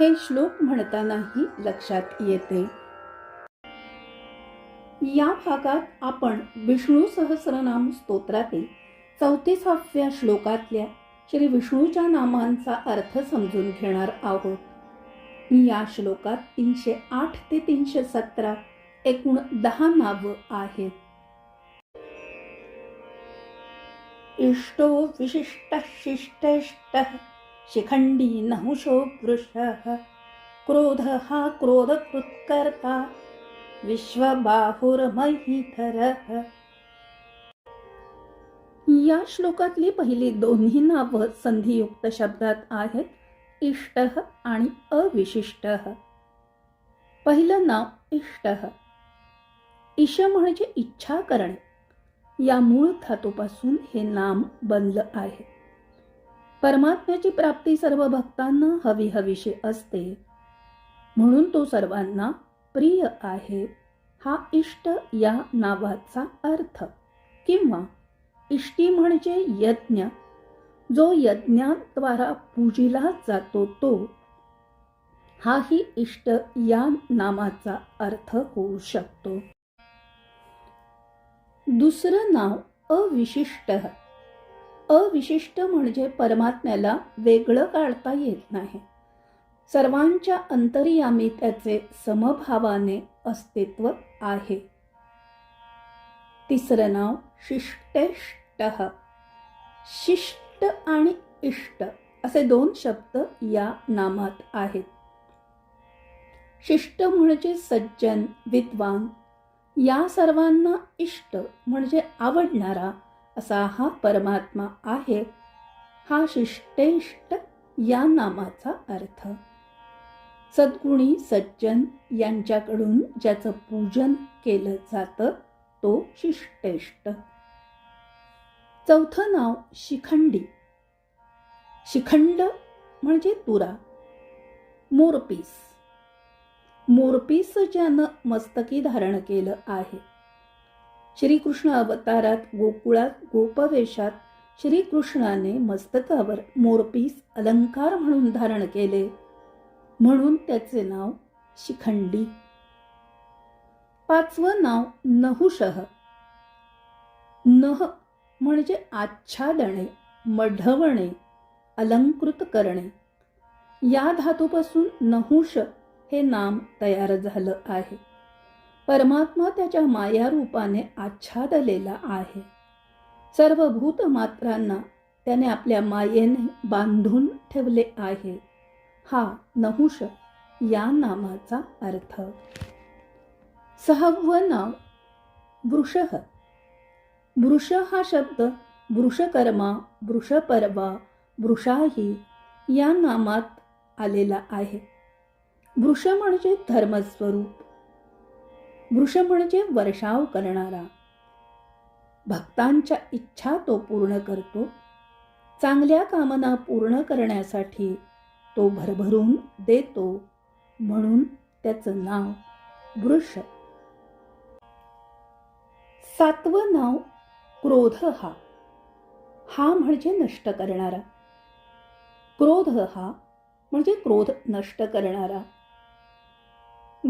हे श्लोक म्हणतानाही लक्षात येते. या भागात आपण विष्णू सहस्रनाम स्तोत्रातील चौतीसाव्या श्लोकातल्या श्री विष्णूच्या नामांचा अर्थ समजून घेणार आहोत. या श्लोकात तीनशे आठ ते तीनशे सतरा एकूण दहा नावं आहेत. इष्टो विशिष्ट शिष्टेष्ट शिखंडी नहुषो वृषः क्रोध हा क्रोधकृत्कर्ता। विश्वबाहुर्महीधरः या श्लोकातली पहिली दोन्ही नावं संधियुक्त शब्दात आहेत इष्ट आणि अविशिष्ट. पहिलं नाव इष्ट. ईश म्हणजे इच्छा करणे या मूळ धातूपासून हे नाम बनलं आहे. परमात्म्याची प्राप्ती सर्व भक्तांना हवी हवीशी असते. म्हणून तो सर्वांना प्रिय आहे हा इष्ट या नावाचा अर्थ. किंवा इष्टी म्हणजे यज्ञ जो यज्ञाद्वारा पूजिला जातो तो. हाही इष्ट या नामाचा अर्थ होऊ शकतो. दुसरं नाव अविशिष्ट. अविशिष्ट म्हणजे परमात्म्याला वेगळं काढता येत नाही. सर्वांच्या अंतर्यामी त्याचे समभावाने अस्तित्व आहे. तिसरं नाव शिष्टेष्ट. शिष्ट आणि इष्ट असे दोन शब्द या नामात आहेत. शिष्ट म्हणजे सज्जन विद्वान. या सर्वांना इष्ट म्हणजे आवडणारा असा हा परमात्मा आहे हा शिष्टेष्ट या नामाचा अर्थ. सद्गुणी सज्जन यांच्याकडून ज्याचं पूजन केलं जातं तो शिष्टेष्ट. चौथं नाव शिखंडी. शिखंड म्हणजे तुरा. मोरपीस. मोरपीस ज्यानं मस्तकी धारण केलं आहे श्रीकृष्ण अवतारात गोकुळात गोपवेशात श्रीकृष्णाने मस्तकावर मोरपीस अलंकार म्हणून धारण केले. म्हणून त्याचे नाव शिखंडी. पाचवं नाव नहुशह. नह म्हणजे आच्छादणे मढवणे अलंकृत करणे. या धातूपासून नहुश हे नाम तयार झालं आहे. परमात्मा त्याच्या माया रूपाने आच्छादलेला आहे. सर्व भूतमात्रांना त्याने आपल्या मायेने बांधून ठेवले आहे. हा नहुष या नामाचा अर्थ. सहावं नाव वृषह वृष हा शब्द वृषकर्मा वृषपर्वा वृषाही या नामात आलेला आहे. वृष म्हणजे धर्मस्वरूप. वृष म्हणजे वर्षाव करणारा. भक्तांच्या इच्छा तो पूर्ण करतो. चांगल्या कामना पूर्ण करण्यासाठी तो भरभरून देतो म्हणून त्याचं नाव वृष. सातवं नाव क्रोध हा. हा म्हणजे नष्ट करणारा. क्रोध हा म्हणजे क्रोध नष्ट करणारा.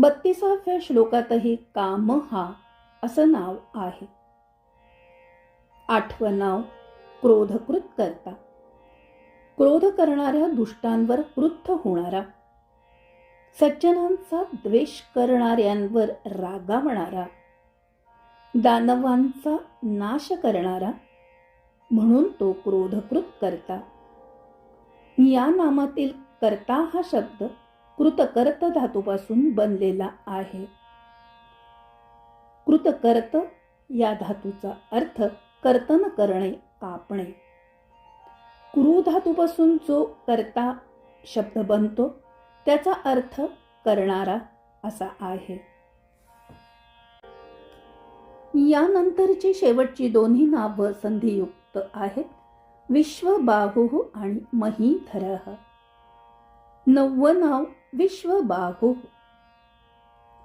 बत्तीसाव्या श्लोकातही काम हा असं नाव आहे. आठवं नाव क्रोधकृत करता क्रोध करणाऱ्या दुष्टांवर क्रुद्ध होणारा. सज्जनांचा द्वेष करणाऱ्यांवर रागावणारा. दानवांचा नाश करणारा. म्हणून तो क्रोधकृत करता या नामातील कर्ता हा शब्द कृतकर्त धातूपासून बनलेला आहे. कृतकर्त या धातूचा अर्थ कर्तन करणे कापणे. क्रू धातूपासून जो कर्ता शब्द बनतो त्याचा अर्थ करणारा असा आहे. यानंतरची शेवटची दोन्ही नावं संधियुक्त आहेत. विश्वबाहू आणि महीधर. नववं नाव विश्वबाहू.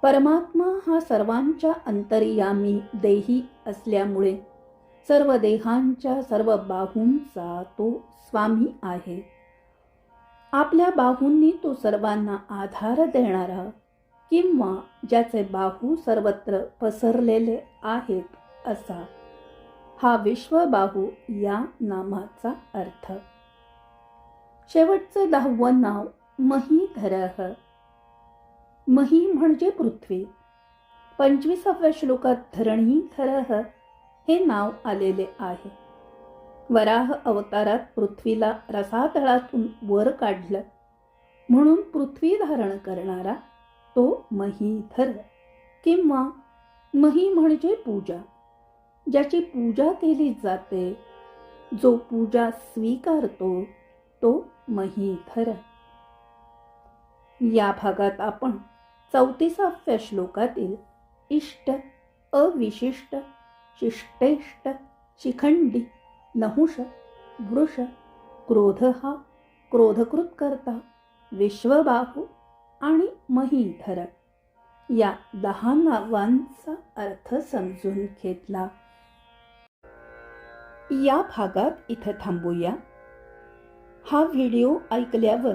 परमात्मा हा सर्वांच्या अंतर्यामी देही असल्यामुळे सर्व देहांच्या सर्व बाहूंचा तो स्वामी आहे. आपल्या बाहूंनी तो सर्वांना आधार देणारा किंवा ज्याचे बाहू सर्वत्र पसरलेले आहेत असा हा विश्वबाहू या नामाचा अर्थ. शेवटचं दहावं नाव महीधरः मही म्हणजे पृथ्वी. पंचवीसाव्या श्लोकात धरणीधरः हे नाव आलेले आहे. वराह अवतारात पृथ्वीला रसातळातून वर काढलं. म्हणून पृथ्वी धारण करणारा तो महीधर किंवा मही म्हणजे पूजा. ज्याची पूजा केली जाते जो पूजा स्वीकारतो तो महीधर या भागात आपण चौतीसाव्या श्लोकातील इष्ट अविशिष्ट शिष्टेष्ट शिखंडी नहुष वृष क्रोध हा क्रोधकृत करता विश्वबाहू आणि महीधर. या दहा नावांचा अर्थ समजून घेतला. या भागात इथं थांबूया. हा व्हिडिओ ऐकल्यावर